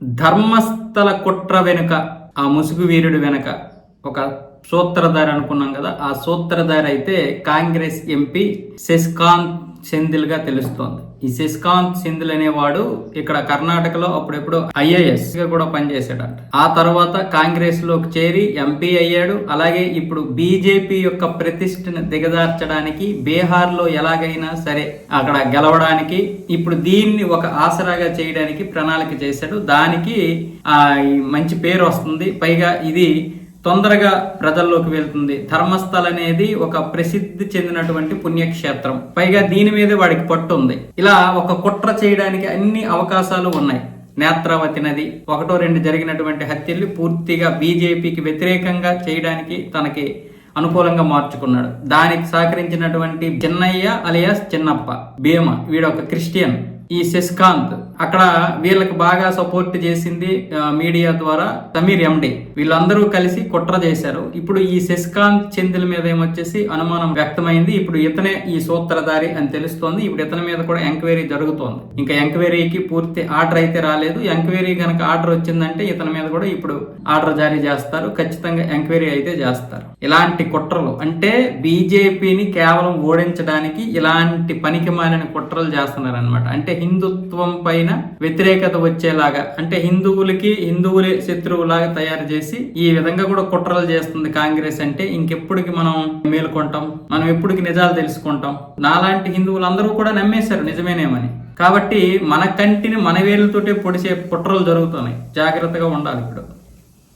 ధర్మస్థల కుట్ర వెనుక ఆ ముసుగు వీరుడు వెనుక ఒక సూత్రధారి అనుకున్నాం కదా ఆ సూత్రధారి అయితే కాంగ్రెస్ ఎంపీ శశికాంత్ సెంధిల్గా తెలుస్తోంది. ఈ శశికాంత్ సెంధిల్ అనేవాడు ఇక్కడ కర్ణాటకలో అప్పుడెప్పుడు ఐఏఎస్గా కూడా పనిచేశాడట. ఆ తర్వాత కాంగ్రెస్లోకి చేరి ఎంపీ అయ్యాడు. అలాగే ఇప్పుడు బీజేపీ యొక్క ప్రతిష్టను దిగదార్చడానికి బీహార్లో ఎలాగైనా సరే అక్కడ గెలవడానికి ఇప్పుడు దీన్ని ఒక ఆసరాగా చేయడానికి ప్రణాళిక చేశాడు. దానికి ఆ మంచి పేరు వస్తుంది. పైగా ఇది తొందరగా ప్రజల్లోకి వెళ్తుంది. ధర్మస్థల్ అనేది ఒక ప్రసిద్ధి చెందినటువంటి పుణ్యక్షేత్రం. పైగా దీని మీద వాడికి పట్టు ఉంది. ఇలా ఒక కుట్ర చేయడానికి అన్ని అవకాశాలు ఉన్నాయి. నేత్రావతి నది ఒకటో రెండు జరిగినటువంటి హత్యల్ని పూర్తిగా బీజేపీకి వ్యతిరేకంగా చేయడానికి తనకి అనుకూలంగా మార్చుకున్నాడు. దానికి సహకరించినటువంటి చిన్నయ్య అలియాస్ చిన్నప్ప భీమ. వీడొక క్రిస్టియన్. ఈ శశికాంత్ అక్కడ వీళ్ళకి బాగా సపోర్ట్ చేసింది మీడియా ద్వారా సమీర్ ఎండి. వీళ్ళందరూ కలిసి కుట్ర చేశారు. ఇప్పుడు ఈ శశికాంత్ చెందిల మీద ఏమొచ్చేసి అనుమానం వ్యక్తమైంది. ఇప్పుడు ఇతనే ఈ సూత్రధారి అని తెలుస్తోంది. ఇప్పుడు ఇతని మీద కూడా ఎంక్వైరీ జరుగుతోంది. ఇంకా ఎంక్వైరీకి పూర్తి ఆర్డర్ అయితే రాలేదు. ఎంక్వైరీ కనుక ఆర్డర్ వచ్చిందంటే ఇతని మీద కూడా ఇప్పుడు ఆర్డర్ జారీ చేస్తారు. ఖచ్చితంగా ఎంక్వైరీ అయితే చేస్తారు. ఇలాంటి కుట్రలు అంటే బీజేపీని కేవలం ఓడించడానికి ఇలాంటి పనికి మాలిన కుట్రలు చేస్తున్నారు అనమాట అంటే హిందుత్వం పైన వ్యతిరేకత వచ్చేలాగా అంటే హిందువులకి హిందువులే శత్రువులాగా తయారు చేసి ఈ విధంగా కూడా కుట్రలు చేస్తుంది కాంగ్రెస్ అంటే ఇంకెప్పటికి మనం మేలుకుంటాం మనం ఎప్పటికి నిజాలు తెలుసుకుంటాం. నాలాంటి హిందువులందరూ కూడా నమ్మేశారు నిజమేనేమని. కాబట్టి మన కంటిని మన వేలుతోటే పొడిచే కుట్రలు జరుగుతున్నాయి. జాగ్రత్తగా ఉండాలి ఇప్పుడు.